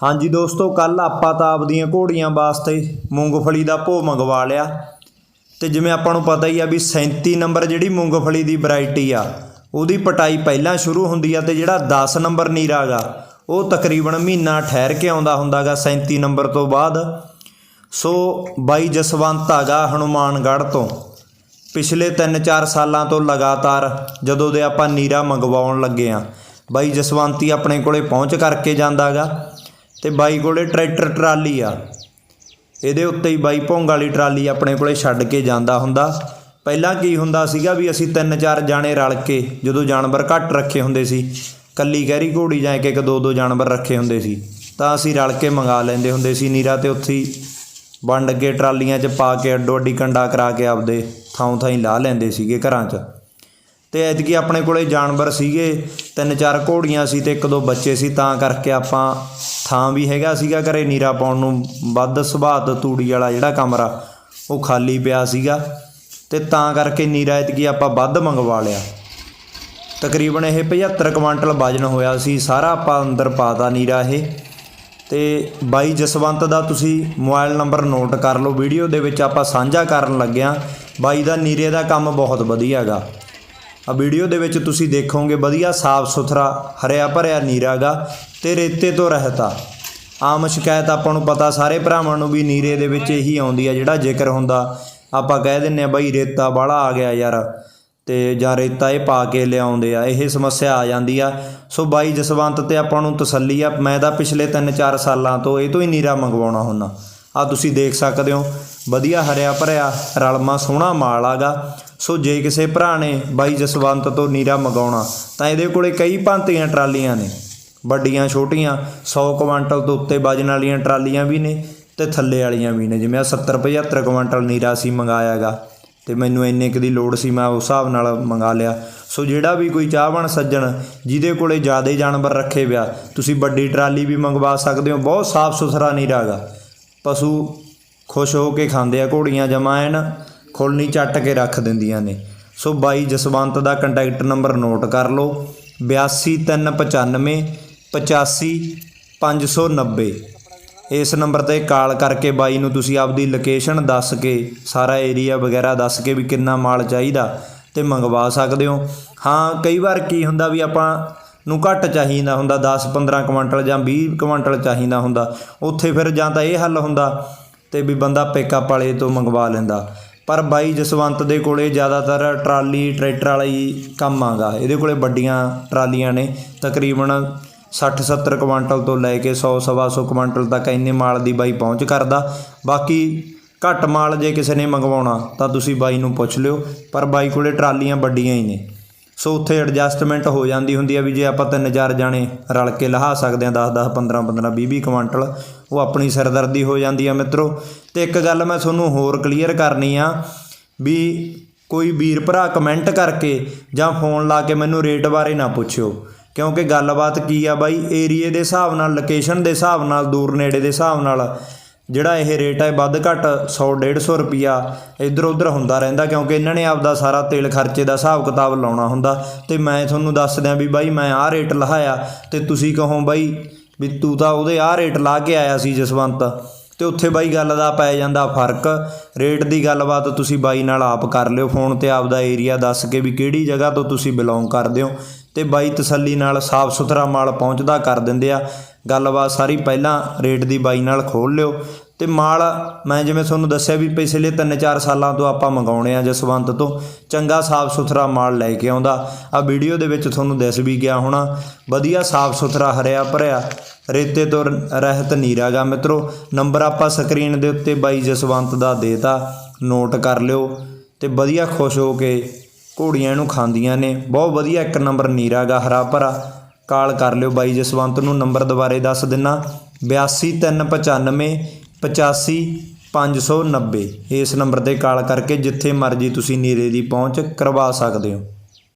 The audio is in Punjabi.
ਹਾਂਜੀ ਦੋਸਤੋ ਕੱਲ ਆਪਾਂ ਤਾਂ ਆਪਦੀਆਂ ਘੋੜੀਆਂ ਵਾਸਤੇ ਮੂੰਗਫਲੀ ਦਾ ਭੋ ਮੰਗਵਾ ਲਿਆ। ਤੇ ਜਿਵੇਂ ਆਪਾਂ ਨੂੰ ਪਤਾ ਹੀ ਆ ਵੀ 37 ਨੰਬਰ ਜਿਹੜੀ ਮੂੰਗਫਲੀ ਦੀ ਵੈਰਾਈਟੀ ਆ, ਉਹਦੀ ਪਟਾਈ ਪਹਿਲਾਂ ਸ਼ੁਰੂ ਹੁੰਦੀ ਆ ਤੇ ਜਿਹੜਾ 10 ਨੰਬਰ ਨੀਰਾ ਗਾ, ਉਹ ਤਕਰੀਬਨ ਮਹੀਨਾ ਠਹਿਰ ਕੇ ਆਉਂਦਾ ਹੁੰਦਾਗਾ 37 ਨੰਬਰ ਤੋਂ ਬਾਅਦ। ਸੋ ਬਾਈ ਜਸਵੰਤ ਆਗਾ ਹਨੂਮਾਨਗੜ੍ਹ ਤੋਂ। ਪਿਛਲੇ 3-4 ਸਾਲਾਂ ਤੋਂ ਲਗਾਤਾਰ ਜਦੋਂ ਦੇ ਆਪਾਂ ਨੀਰਾ ਮੰਗਵਾਉਣ ਲੱਗੇ ਆ, ਬਾਈ ਜਸਵੰਤੀ ਆਪਣੇ ਕੋਲੇ ਪਹੁੰਚ ਕਰਕੇ ਜਾਂਦਾਗਾ ਤੇ ਬਾਈ ਕੋਲੇ ਟਰੈਕਟਰ ਟਰਾਲੀ ਆ। ਇਹਦੇ ਉੱਤੇ ਹੀ ਬਾਈ ਭੌਂਗ ਵਾਲੀ ਟਰਾਲੀ ਆਪਣੇ ਕੋਲੇ ਛੱਡ ਕੇ ਜਾਂਦਾ ਹੁੰਦਾ। ਪਹਿਲਾਂ ਕੀ ਹੁੰਦਾ ਸੀਗਾ ਵੀ ਅਸੀਂ ਤਿੰਨ ਚਾਰ ਜਾਣੇ ਰਲ ਕੇ ਜਦੋਂ ਜਾਨਵਰ ਘੱਟ ਰੱਖੇ ਹੁੰਦੇ ਸੀ, ਕੱਲੀ ਗਹਿਰੀ ਘੋੜੀ ਜਾਂ ਇੱਕ ਇੱਕ ਦੋ ਦੋ ਜਾਨਵਰ ਰੱਖੇ ਹੁੰਦੇ ਸੀ, ਤਾਂ ਅਸੀਂ ਰਲ ਕੇ ਮੰਗਾ ਲੈਂਦੇ ਹੁੰਦੇ ਸੀ ਨੀਰਾ ਤੇ ਉੱਥੇ ਵੰਡ ਕੇ ਟਰਾਲੀਆਂ 'ਚ ਪਾ ਕੇ ਅੱਡੋ ਅੱਡੀ ਕੰਡਾ ਕਰਾ ਕੇ ਆਪਦੇ ਥਾਂ ਥਾਂ ਹੀ ਲਾ ਲੈਂਦੇ ਸੀਗੇ ਘਰਾਂ 'ਚ। ਤੇ ਐਤਕੀ ਆਪਣੇ ਕੋਲੇ ਜਾਨਵਰ ਸੀਗੇ, ਤਿੰਨ ਚਾਰ ਘੋੜੀਆਂ ਸੀ ਤੇ ਇੱਕ ਦੋ ਬੱਚੇ ਸੀ, ਤਾਂ ਕਰਕੇ ਆਪਾਂ ਥਾਂ ਵੀ ਹੈਗਾ ਸੀਗਾ ਘਰੇ, ਨੀਰਾ ਪਾਉਣ ਨੂੰ ਵੱਧ ਸੁਭਾਤ ਤੂੜੀ ਵਾਲਾ ਜਿਹੜਾ ਕਮਰਾ, ਉਹ ਖਾਲੀ ਪਿਆ ਸੀਗਾ। ਤੇ ਤਾਂ ਕਰਕੇ ਨੀਰਾ ਐਤਕੀ ਆਪਾਂ ਵੱਧ ਮੰਗਵਾ ਲਿਆ। ਤਕਰੀਬਨ ਇਹ 75 ਕੁਆਂਟਲ ਵਜਨ ਹੋਇਆ ਸੀ, ਸਾਰਾ ਆਪਾਂ ਅੰਦਰ ਪਾਤਾ ਨੀਰਾ ਇਹ। ਤੇ ਬਾਈ ਜਸਵੰਤ ਦਾ ਤੁਸੀਂ ਮੋਬਾਈਲ ਨੰਬਰ ਨੋਟ ਕਰ ਲਓ, ਵੀਡੀਓ ਦੇ ਵਿੱਚ ਆਪਾਂ ਸਾਂਝਾ ਕਰਨ ਲੱਗਿਆ, ਬਾਈ ਦਾ ਨੀਰੇ ਦਾ ਕੰਮ ਬਹੁਤ ਵਧੀਆ ਹੈਗਾ ਆ ਵੀਡੀਓ ਦੇ ਵਿੱਚ ਤੁਸੀਂ ਦੇਖੋਗੇ ਵਧੀਆ ਸਾਫ਼ ਸੁਥਰਾ, ਹਰਿਆ ਭਰਿਆ ਨੀਰਾ ਗਾ ਤੇ ਰੇਤੇ ਤੋਂ ਰਹਿਤਾ। ਆਮ ਸ਼ਿਕਾਇਤ ਆਪਾਂ ਨੂੰ ਪਤਾ ਸਾਰੇ ਭਰਾਵਾਂ ਨੂੰ ਵੀ ਨੀਰੇ ਦੇ ਵਿੱਚ ਇਹੀ ਆਉਂਦੀ ਆ, ਜਿਹੜਾ ਜ਼ਿਕਰ ਹੁੰਦਾ। ਆਪਾਂ ਕਹਿ ਦਿੰਨੇ ਆ, ਬਈ ਰੇਤਾ ਬਾਹਲਾ ਆ ਗਿਆ ਯਾਰ। ਤੇ ਜਾਂ ਰੇਤਾ ਇਹ ਪਾ ਕੇ ਲਿਆਉਂਦੇ ਆ, ਇਹ ਸਮੱਸਿਆ ਆ ਜਾਂਦੀ ਆ। ਸੋ ਬਾਈ ਜਸਵੰਤ ਤੇ ਆਪਾਂ ਨੂੰ ਤਸੱਲੀ ਆ, ਮੈਂ ਤਾਂ ਪਿਛਲੇ 3-4 ਸਾਲਾਂ ਤੋਂ ਇਹ ਤੋਂ ਹੀ ਨੀਰਾ ਮੰਗਵਾਉਣਾ ਹੁੰਦਾ। ਆ ਤੁਸੀਂ ਦੇਖ ਸਕਦੇ ਹੋ, ਵਧੀਆ ਹਰਿਆ ਭਰਿਆ, ਰਲਮਾ ਸੋਹਣਾ ਮਾਲ ਆਗਾ ਸੋ ਜੇ ਕਿਸੇ ਭਰਾ ਨੇ ਬਾਈ ਜਸਵੰਤ ਤੋਂ ਨੀਰਾ ਮੰਗਾਉਣਾ, ਤਾਂ ਇਹਦੇ ਕੋਲੇ ਕਈ ਭਾਂਤੀਆਂ ਟਰਾਲੀਆਂ ਨੇ। ਵੱਡੀਆਂ, ਛੋਟੀਆਂ 100 ਕੁਆਂਟਲ ਤੋਂ ਉੱਤੇ ਵਜਨ ਵਾਲੀਆਂ ਟਰਾਲੀਆਂ ਵੀ ਨੇ ਤੇ ਥੱਲੇ ਵਾਲੀਆਂ ਵੀ ਨੇ। ਜਿਵੇਂ ਆ 70 75 ਕੁਆਂਟਲ ਨੀਰਾ ਸੀ ਮੰਗਾਇਆਗਾ ਤੇ ਮੈਨੂੰ ਇੰਨੇ ਕੁ ਦੀ ਲੋੜ ਸੀ, ਮੈਂ ਉਸ ਹਿਸਾਬ ਨਾਲ ਮੰਗਾ ਲਿਆ। ਸੋ ਜਿਹੜਾ ਵੀ ਕੋਈ ਚਾਹਵਣ ਸੱਜਣ, ਜਿਹਦੇ ਕੋਲੇ ਜ਼ਿਆਦਾ ਜਾਨਵਰ ਰੱਖੇ ਵਿਆ, ਤੁਸੀਂ ਵੱਡੀ ਟਰਾਲੀ ਵੀ ਮੰਗਵਾ ਸਕਦੇ ਹੋ, ਬਹੁਤ ਸਾਫ਼ ਸੁਥਰਾ ਨੀਰਾ ਗਾ ਪਸ਼ੂ ਖੁਸ਼ ਹੋ ਕੇ ਖਾਂਦੇ ਆ, ਘੋੜੀਆਂ ਜਮਾ ਐਨ ਚੱਟ ਕੇ ਰੱਖ ਦਿੰਦੀਆਂ ਨੇ। ਸੋ ਬਾਈ ਜਸਵੰਤ ਦਾ ਕੰਟੈਕਟ ਨੰਬਰ ਨੋਟ ਕਰ ਲਓ। 82395 85590 ਇਸ ਨੰਬਰ ਤੇ ਕਾਲ ਕਰਕੇ ਬਾਈ ਨੂੰ ਤੁਸੀਂ ਆਪਦੀ ਲੋਕੇਸ਼ਨ ਦੱਸ ਕੇ, ਸਾਰਾ ਏਰੀਆ ਵਗੈਰਾ ਦੱਸ ਕੇ ਵੀ ਕਿੰਨਾ ਮਾਲ ਚਾਹੀਦਾ ਤੇ ਮੰਗਵਾ ਸਕਦੇ ਹੋ। ਹਾਂ, ਕਈ ਵਾਰ ਕੀ ਹੁੰਦਾ ਵੀ ਆਪਾਂ ਨੂੰ ਘੱਟ ਚਾਹੀਦਾ ਹੁੰਦਾ 10 15 ਕੁਇੰਟਲ ਜਾਂ 20 ਕੁਇੰਟਲ ਚਾਹੀਦਾ ਹੁੰਦਾ। ਉੱਥੇ ਫਿਰ ਜਾਂ ਤਾਂ ਇਹ ਹੱਲ ਹੁੰਦਾ ਤੇ ਵੀ ਬੰਦਾ ਪਿਕਅਪ ਵਾਲੇ ਤੋਂ ਮੰਗਵਾ ਲੈਂਦਾ। ਪਰ ਬਾਈ ਜਸਵੰਤ ਦੇ ਕੋਲੇ ਜ਼ਿਆਦਾਤਰ ਟਰਾਲੀ, ਟਰੈਕਟਰ ਵਾਲਾ ਹੀ ਕੰਮ ਆਗਾ। ਇਹਦੇ ਕੋਲੇ ਵੱਡੀਆਂ ਟਰਾਲੀਆਂ ਨੇ। ਤਕਰੀਬਨ 60 70 ਕੁਆਂਟਲ ਤੋਂ ਲੈ ਕੇ 100 ਸਵਾ 100 ਕੁਇੰਟਲ ਤੱਕ ਇੰਨੇ ਮਾਲ ਦੀ ਬਾਈ ਪਹੁੰਚ ਕਰਦਾ। ਬਾਕੀ ਘੱਟ ਮਾਲ ਜੇ ਕਿਸੇ ਨੇ ਮੰਗਵਾਉਣਾ, ਤਾਂ ਤੁਸੀਂ ਬਾਈ ਨੂੰ ਪੁੱਛ ਲਿਓ। ਪਰ ਬਾਈ ਕੋਲੇ ਟਰਾਲੀਆਂ ਵੱਡੀਆਂ ਹੀ ਨੇ। ਸੋ ਉੱਥੇ ਐਡਜਸਟਮੈਂਟ ਹੋ ਜਾਂਦੀ ਹੁੰਦੀ ਆ ਵੀ ਜੇ ਆਪਾਂ ਤਿੰਨ ਚਾਰ ਜਾਣੇ ਰਲ ਕੇ ਲਹਾ ਸਕਦੇ ਆ 10 10 15 15 20 20 ਕੁਆਂਟਲ ਉਹ ਆਪਣੀ ਸਿਰਦਰਦੀ ਹੋ ਜਾਂਦੀ ਆ ਮਿੱਤਰੋ। ਤੇ ਇੱਕ ਗੱਲ ਮੈਂ ਤੁਹਾਨੂੰ ਹੋਰ ਕਲੀਅਰ ਕਰਨੀ ਆ ਵੀ ਕੋਈ ਵੀਰ ਭਰਾ ਕਮੈਂਟ ਕਰਕੇ ਜਾਂ ਫੋਨ ਲਾ ਕੇ ਮੈਨੂੰ ਰੇਟ ਬਾਰੇ ਨਾ ਪੁੱਛਿਓ। ਕਿਉਂਕਿ ਗੱਲਬਾਤ ਕੀ ਆ ਬਾਈ ਏਰੀਏ ਦੇ ਹਿਸਾਬ ਨਾਲ ਲੋਕੇਸ਼ਨ ਦੇ ਹਿਸਾਬ ਨਾਲ, ਦੂਰ ਨੇੜੇ ਦੇ ਹਿਸਾਬ ਨਾਲ ਜਿਹੜਾ ਇਹ ਰੇਟ ਹੈ ਵੱਧ ਘੱਟ 100 150 ਰੁਪਿਆ ਇੱਧਰ ਉੱਧਰ ਹੁੰਦਾ ਰਹਿੰਦਾ ਕਿਉਂਕਿ ਇਹਨਾਂ ਨੇ ਆਪਦਾ ਸਾਰਾ ਤੇਲ ਖਰਚੇ ਦਾ ਹਿਸਾਬ ਕਿਤਾਬ ਲਾਉਣਾ ਹੁੰਦਾ। ਤੇ ਮੈਂ ਤੁਹਾਨੂੰ ਦੱਸ ਦਿਆਂ ਵੀ ਬਾਈ, ਮੈਂ ਆਹ ਰੇਟ ਲਹਾਇਆ ਤੇ ਤੁਸੀਂ ਕਹੋ ਬਾਈ ਵੀ ਤੂੰ ਤਾਂ ਉਹਦੇ ਆਹ ਰੇਟ ਲਾ ਕੇ ਆਇਆ ਸੀ ਜਸਵੰਤ, ਤੇ ਉੱਥੇ ਬਾਈ ਗੱਲ ਦਾ ਪੈ ਜਾਂਦਾ ਫ਼ਰਕ। ਰੇਟ ਦੀ ਗੱਲਬਾਤ ਤੁਸੀਂ ਬਾਈ ਨਾਲ ਆਪ ਕਰ ਲਿਓ, ਫੋਨ ਤੇ ਆਪਦਾ ਏਰੀਆ ਦੱਸ ਕੇ ਵੀ ਕਿਹੜੀ ਜਗ੍ਹਾ ਤੋਂ ਤੁਸੀਂ ਬਿਲੋਂਗ ਕਰਦੇ ਹੋ। ਤੇ ਬਾਈ ਤਸੱਲੀ ਨਾਲ ਸਾਫ਼ ਸੁਥਰਾ ਮਾਲ ਪਹੁੰਚਦਾ ਕਰ ਦਿੰਦੇ ਆ। ਗੱਲਬਾਤ ਸਾਰੀ ਪਹਿਲਾਂ ਰੇਟ ਦੀ ਬਾਈ ਨਾਲ ਖੋਲ ਲਿਓ। ਤੇ ਮਾਲ ਮੈਂ ਜਿਵੇਂ ਤੁਹਾਨੂੰ ਦੱਸਿਆ ਵੀ ਪਿਛਲੇ 3-4 ਸਾਲਾਂ ਤੋਂ ਆਪਾਂ ਮੰਗਾਉਣੇ ਆ ਜਸਵੰਤ ਤੋਂ, ਚੰਗਾ ਸਾਫ਼ ਸੁਥਰਾ ਮਾਲ ਲੈ ਕੇ ਆਉਂਦਾ। ਆ ਵੀਡੀਓ ਦੇ ਵਿੱਚ ਤੁਹਾਨੂੰ ਦਿਸ ਵੀ ਗਿਆ ਹੋਣਾ, ਵਧੀਆ ਸਾਫ਼ ਸੁਥਰਾ ਹਰਿਆ ਭਰਿਆ, ਰੇਤੇ ਤੋਂ ਰਹਿਤ ਨੀਰਾ ਗਾ ਮਿੱਤਰੋ। ਨੰਬਰ ਆਪਾਂ ਸਕਰੀਨ ਦੇ ਉੱਤੇ ਬਾਈ ਜਸਵੰਤ ਦਾ ਦੇਤਾ, ਨੋਟ ਕਰ ਲਿਓ ਤੇ ਵਧੀਆ ਖੁਸ਼ ਹੋ ਕੇ ਘੋੜੀਆਂ ਇਹਨੂੰ ਖਾਂਦੀਆਂ ਨੇ। ਬਹੁਤ ਵਧੀਆ ਇੱਕ ਨੰਬਰ ਨੀਰਾ ਗਾ ਹਰਾ ਭਰਾ। ਕਾਲ ਕਰ ਲਿਓ ਬਾਈ ਜਸਵੰਤ ਨੂੰ, ਨੰਬਰ ਦੁਬਾਰੇ ਦੱਸ ਦਿੰਨਾ। 82395 85590 ਇਸ ਨੰਬਰ ਤੇ ਕਾਲ ਕਰਕੇ ਜਿੱਥੇ ਮਰਜ਼ੀ ਤੁਸੀਂ ਨੀਰੇ ਦੀ ਪਹੁੰਚ ਕਰਵਾ ਸਕਦੇ ਹੋ।